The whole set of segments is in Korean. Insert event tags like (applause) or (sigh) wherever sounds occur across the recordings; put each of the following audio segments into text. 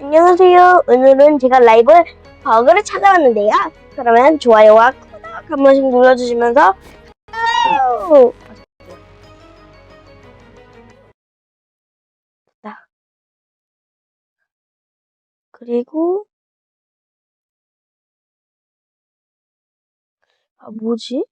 안녕하세요. 오늘은 제가 라이브 버그를 찾아왔는데요. 그러면 좋아요와 구독 한 번씩 눌러주시면서. 그리고 아 뭐지?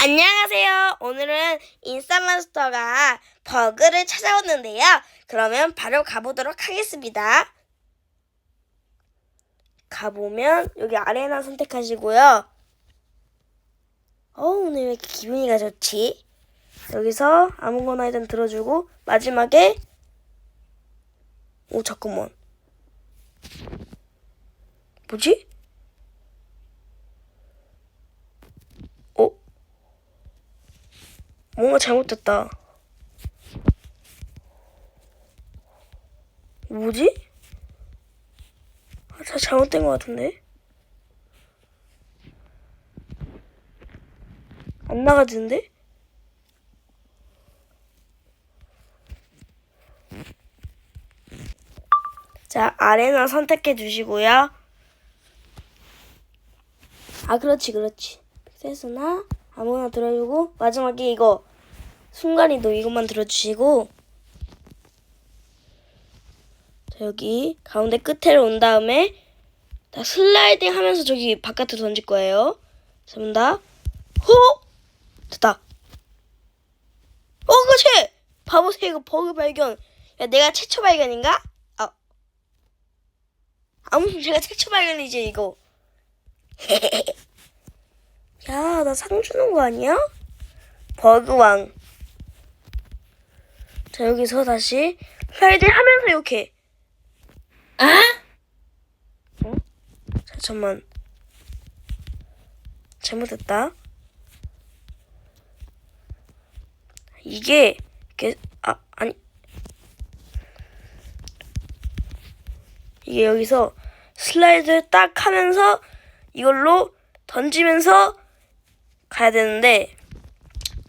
안녕하세요. 오늘은 인싸마스터가 버그를 찾아왔는데요. 그러면 바로 가보도록 하겠습니다. 가보면 여기 아레나 선택하시고요. 어 오늘 왜 이렇게 기분이가 좋지? 여기서 아무거나 일단 들어주고 마지막에 오 잠깐만 뭐지? 어? 뭔가 잘못됐다. 뭐지? 아, 다 잘못된 것 같은데? 안 나가지는데? 자, 아레나 선택해 주시고요. 아, 그렇지, 그렇지. 픽셀스나 아무거나 들어주고 마지막에 이거 순간이도 이것만 들어주시고 자, 여기 가운데 끝에를 온 다음에 다 슬라이딩 하면서 저기 바깥으로 던질 거예요. 잡는다. 호! 됐다. 어, 그렇지! 봐보세요, 이거 버그 발견. 야, 내가 최초 발견인가? 아. 아무튼 제가 최초 발견이지, 이거. (laughs) 야, 나 상 주는 거 아니야? 버그왕. 자, 여기서 다시 슬라이딩 하면서 이렇게. 아? 어? 잠깐만. 잘못했다. 이게, 이게, 아, 아니. 이게 여기서 슬라이드를 딱 하면서 이걸로 던지면서 가야 되는데,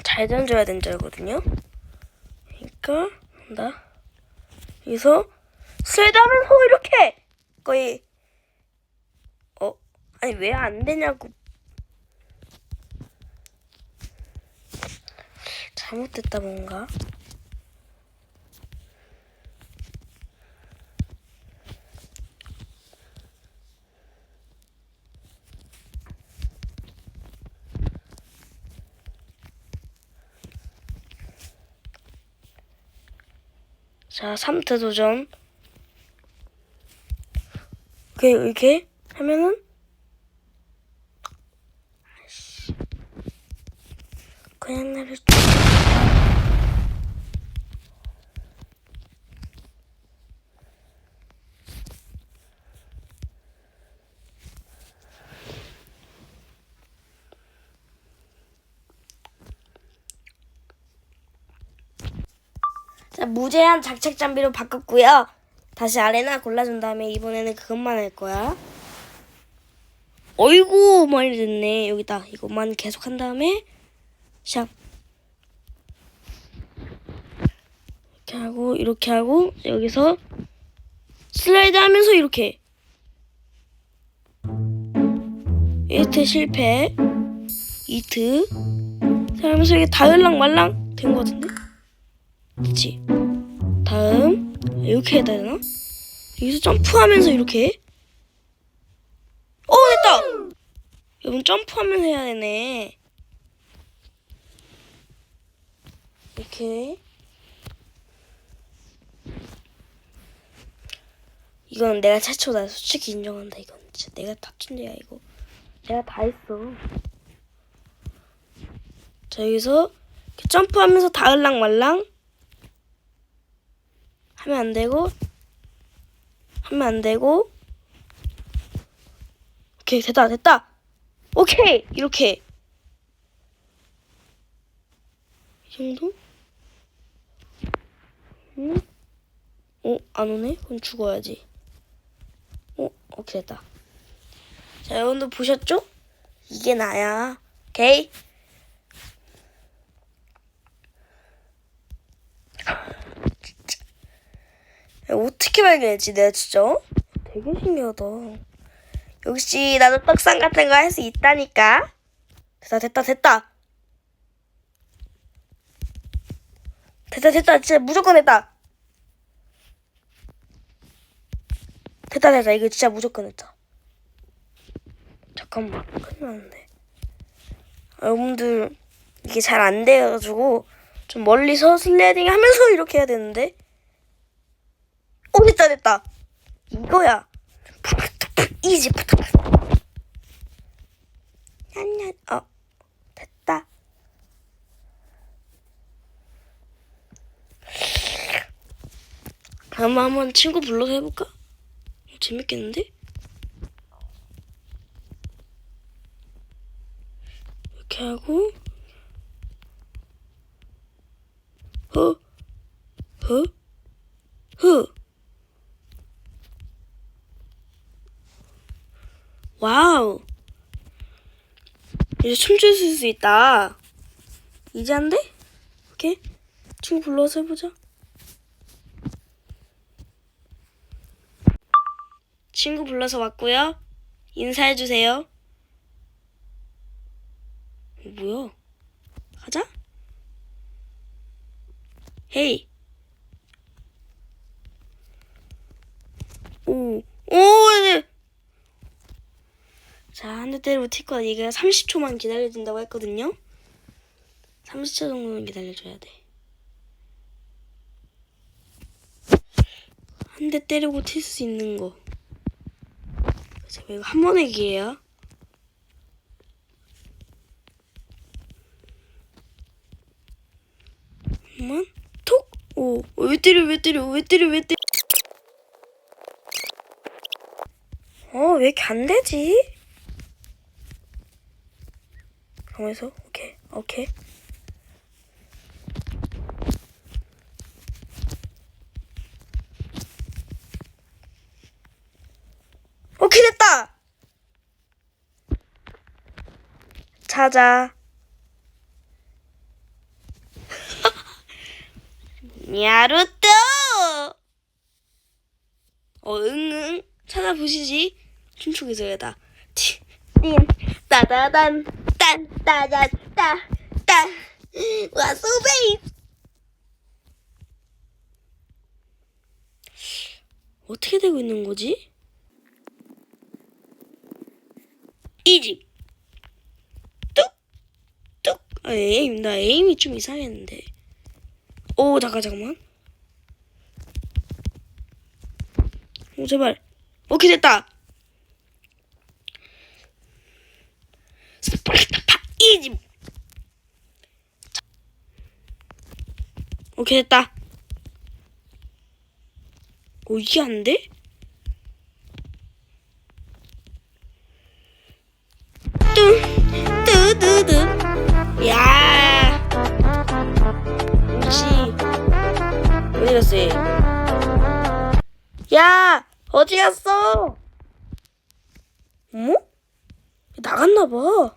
잘 던져야 되는 줄 알거든요. 그러니까, 한다. 여기서 하면서 이렇게! 거의, 어, 아니, 왜 안 되냐고. 잘못됐다, 뭔가. 자, 3트 도전. 이렇게, 이렇게 하면은. 그냥 나를 좀. 자, 무제한 장착 장비로 바꿨고요. 다시 아레나 골라준 다음에 이번에는 그것만 할 거야. 어이구 많이 됐네. 여기다 이것만 계속 한 다음에 샵 이렇게 하고 이렇게 하고 여기서 슬라이드 하면서 이렇게 1트 실패 2트 하면서 이게 다을랑 말랑 된 거 같은데? 그치? 다음 이렇게 해야 되나? 여기서 점프하면서 이렇게 어 됐다! 여러분 점프하면서 해야 되네. 이렇게. 이건 내가 최초다 솔직히 인정한다 이건. 진짜 내가 다 천재야 이거. 내가 다 했어. 자 여기서 점프하면서 다을랑 말랑 하면 안 되고 하면 안 되고 오케이 됐다 됐다 오케이 이렇게 이 정도? 응? 어? 안 오네? 그럼 죽어야지 어? 오케이 됐다 자, 여러분들 보셨죠? 이게 나야. 오케이? 어떻게 발견했지, 내가 진짜? 되게 신기하다. 역시 나도 떡상 같은 거 할 수 있다니까. 됐다, 됐다, 됐다. 됐다, 됐다. 진짜 무조건 됐다. 됐다, 됐다. 이거 진짜 무조건 됐다. 잠깐만. 큰일 났는데. 아, 여러분들, 이게 잘 안 돼가지고, 좀 멀리서 슬라이딩 하면서 이렇게 해야 되는데. 오, 됐다. 이거야. 이지. 얀얀, 어, 됐다. 다음 한번 친구 불러서 해볼까? 어, 재밌겠는데? 이렇게 하고 허, 허, 허. 와우. 이제 춤출 수 있다. 이제 안 돼? 오케이. 친구 불러서 해보자. 친구 불러서 왔고요. 인사해주세요. 뭐야? 가자. 헤이. 오, 오, 네. 자, 한 대 때리고 티커 얘가 30초만 기다려준다고 했거든요. 30초 정도는 기다려줘야 돼. 한 대 때리고 튈 수 있는 거. 자, 이거 한 번의 기회야. 한번 톡. 오, 어, 왜 때려? 왜 때려? 왜 때려? 왜 때려? 어, 왜 이렇게 안 되지? 가만있어. 오케이, 오케이. 오케이, 됐다! 찾아. (laughs) 야루또! 어, 응응. 찾아보시지. 있어야다. 티, 띵, 따다단, 딴, 따다, 따, 따. 와, 소베이스! 어떻게 되고 있는 거지? 이집. 뚝, 뚝. 아, 에임, 나 에임이 좀 이상했는데. 오, 잠깐, 잠깐만. 오, 제발. 오케이, 됐다. 이집. 자. 오케이, 됐다. 오, 이게 안 돼? 뚜, 뚜두두. 야. 혹시 어디 갔어? 얘? 야 어디 갔어? 어머? 나갔나 봐.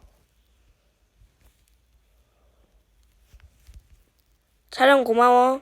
촬영 고마워.